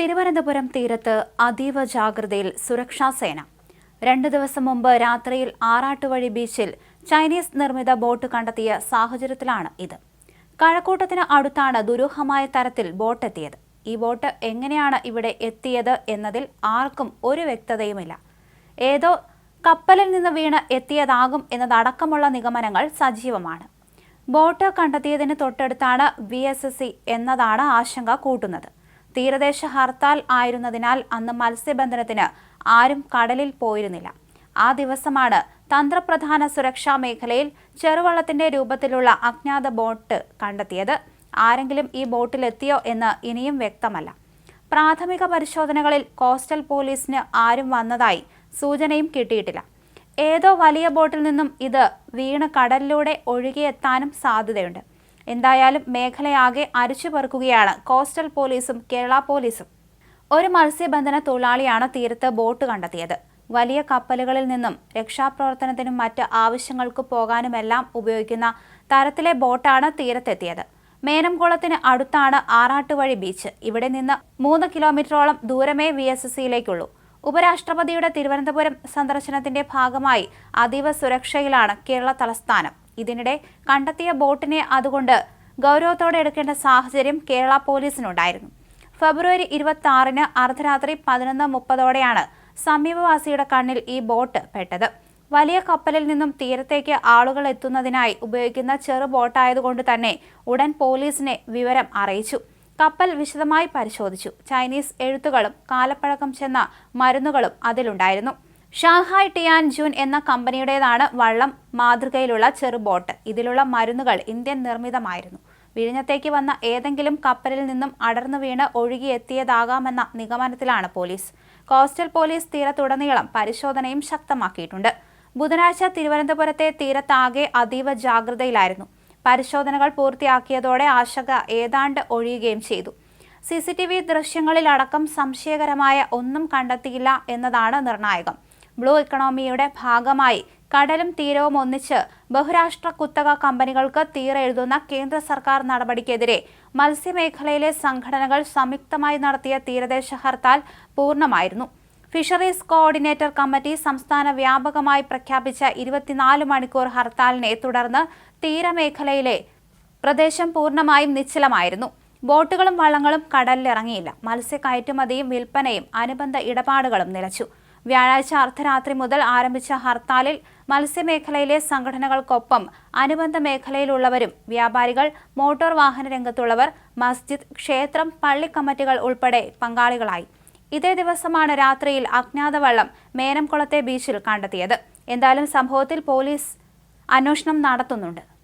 തിരുവനന്തപുരം തീരത്ത് അതീവ ജാഗ്രതയിൽ സുരക്ഷാ സേന. രണ്ടു ദിവസം മുമ്പ് രാത്രിയിൽ ആറാട്ടുവഴി ബീച്ചിൽ ചൈനീസ് നിർമ്മിത ബോട്ട് കണ്ടെത്തിയ സാഹചര്യത്തിലാണ് ഇത്. കഴക്കൂട്ടത്തിന് അടുത്താണ് ദുരൂഹമായ തരത്തിൽ ബോട്ട് എത്തിയത് ഈ ബോട്ട് എങ്ങനെയാണ് ഇവിടെ എത്തിയത് എന്നതിൽ ആർക്കും ഒരു വ്യക്തതയുമില്ല. ഏതോ കപ്പലിൽ നിന്ന് വീണ് എത്തിയതാകും എന്നതടക്കമുള്ള നിഗമനങ്ങൾ സജീവമാണ്. ബോട്ട് കണ്ടെത്തിയതിന് തൊട്ടടുത്താണ് വി എന്നതാണ് ആശങ്ക കൂട്ടുന്നത്. തീരദേശ ഹർത്താൽ ആയിരുന്നതിനാൽ അന്ന് മത്സ്യബന്ധനത്തിന് ആരും കടലിൽ പോയിരുന്നില്ല. ആ ദിവസമാണ് തന്ത്രപ്രധാന സുരക്ഷാ മേഖലയിൽ ചെറുവള്ളത്തിന്റെ രൂപത്തിലുള്ള അജ്ഞാത ബോട്ട് കണ്ടെത്തിയത്. ആരെങ്കിലും ഈ ബോട്ടിലെത്തിയോ എന്ന് ഇനിയും വ്യക്തമല്ല. പ്രാഥമിക പരിശോധനകളിൽ കോസ്റ്റൽ പോലീസിന് ആരും വന്നതായി സൂചനയും കിട്ടിയിട്ടില്ല. ഏതോ വലിയ ബോട്ടിൽ നിന്നും ഇത് വീണ് കടലിലൂടെ ഒഴുകിയെത്താനും സാധ്യതയുണ്ട്. എന്തായാലും മേഖലയാകെ അരിച്ചുപെറുക്കുകയാണ് കോസ്റ്റൽ പോലീസും കേരള പോലീസും. ഒരു മത്സ്യബന്ധന തൊഴിലാളിയാണ് തീരത്ത് ബോട്ട് കണ്ടെത്തിയത്. വലിയ കപ്പലുകളിൽ നിന്നും രക്ഷാപ്രവർത്തനത്തിനും മറ്റ് ആവശ്യങ്ങൾക്ക് പോകാനുമെല്ലാം ഉപയോഗിക്കുന്ന തരത്തിലെ ബോട്ടാണ് തീരത്തെത്തിയത്. മേനംകുളത്തിന് അടുത്താണ് ആറാട്ടുവഴി ബീച്ച്. ഇവിടെ നിന്ന് മൂന്ന് കിലോമീറ്ററോളം ദൂരമേ വി എസ് എസ് സിയിലേക്കുള്ളൂ. ഉപരാഷ്ട്രപതിയുടെ തിരുവനന്തപുരം സന്ദർശനത്തിന്റെ ഭാഗമായി അതീവ സുരക്ഷയിലാണ് കേരള തലസ്ഥാനം. ഇതിനിടെ കണ്ടെത്തിയ ബോട്ടിനെ അതുകൊണ്ട് ഗൗരവത്തോടെ എടുക്കേണ്ട സാഹചര്യം കേരള പോലീസിനുണ്ടായിരുന്നു. ഫെബ്രുവരി ഇരുപത്തി ആറിന് അർദ്ധരാത്രി പതിനൊന്ന് മുപ്പതോടെയാണ് സമീപവാസിയുടെ കണ്ണിൽ ഈ ബോട്ട് പെട്ടത്. വലിയ കപ്പലിൽ നിന്നും തീരത്തേക്ക് ആളുകൾ എത്തുന്നതിനായി ഉപയോഗിക്കുന്ന ചെറു ബോട്ടായതുകൊണ്ട് തന്നെ ഉടൻ പോലീസിനെ വിവരം അറിയിച്ചു. കപ്പൽ വിശദമായി പരിശോധിച്ചു. ചൈനീസ് എഴുത്തുകളും കാലപ്പഴക്കം ചെന്ന മരുന്നുകളും അതിലുണ്ടായിരുന്നു. ഷാങ്ഹായ് ടിയാൻ ജൂൻ എന്ന കമ്പനിയുടേതാണ് വള്ളം മാതൃകയിലുള്ള ചെറുബോട്ട് ഇതിലുള്ള മരുന്നുകൾ ഇന്ത്യൻ നിർമ്മിതമായിരുന്നു. വിഴിഞ്ഞത്തേക്ക് വന്ന ഏതെങ്കിലും കപ്പലിൽ നിന്നും അടർന്നു വീണ് ഒഴുകിയെത്തിയതാകാമെന്ന നിഗമനത്തിലാണ് പോലീസ്. കോസ്റ്റൽ പോലീസ് തീരത്തുടനീളം പരിശോധനയും ശക്തമാക്കിയിട്ടുണ്ട്. ബുധനാഴ്ച തിരുവനന്തപുരത്തെ തീരത്താകെ അതീവ ജാഗ്രതയിലായിരുന്നു. പരിശോധനകൾ പൂർത്തിയാക്കിയതോടെ ആശങ്ക ഏതാണ്ട് ഒഴിയുകയും ചെയ്തു. സി സി ടി വി ദൃശ്യങ്ങളിലടക്കം സംശയകരമായ ഒന്നും കണ്ടെത്തിയില്ല എന്നതാണ് നിർണായകം. ബ്ലൂ ഇക്കണോമിയുടെ ഭാഗമായി കടലും തീരവും ഒന്നിച്ച് ബഹുരാഷ്ട്ര കുത്തക കമ്പനികൾക്ക് തീരെഴുതുന്ന കേന്ദ്ര സർക്കാർ നടപടിക്കെതിരെ മത്സ്യമേഖലയിലെ സംഘടനകൾ സംയുക്തമായി നടത്തിയ തീരദേശ ഹർത്താൽ പൂർണമായിരുന്നു. ഫിഷറീസ് കോർഡിനേറ്റർ കമ്മിറ്റി സംസ്ഥാന വ്യാപകമായി പ്രഖ്യാപിച്ച ഇരുപത്തിനാല് മണിക്കൂർ ഹർത്താലിനെ തുടർന്ന് തീരമേഖലയിലെ പ്രദേശം പൂർണമായും നിശ്ചലമായിരുന്നു. ബോട്ടുകളും വള്ളങ്ങളും കടലിലിറങ്ങിയില്ല. മത്സ്യ കയറ്റുമതിയും വിൽപ്പനയും അനുബന്ധ ഇടപാടുകളും നിലച്ചു. വ്യാഴാഴ്ച അർദ്ധരാത്രി മുതൽ ആരംഭിച്ച ഹർത്താലിൽ മത്സ്യമേഖലയിലെ സംഘടനകൾക്കൊപ്പം അനുബന്ധ മേഖലയിലുള്ളവരും വ്യാപാരികൾ മോട്ടോർ വാഹന രംഗത്തുള്ളവർ മസ്ജിദ് ക്ഷേത്രം പള്ളി കമ്മിറ്റികൾ ഉൾപ്പെടെ പങ്കാളികളായി. ഇതേ ദിവസമാണ് രാത്രിയിൽ അജ്ഞാതവള്ളം മേനംകുളത്തെ ബീച്ചിൽ കണ്ടെത്തിയത്. എന്തായാലും സംഭവത്തിൽ പോലീസ് അന്വേഷണം നടത്തുന്നുണ്ട്.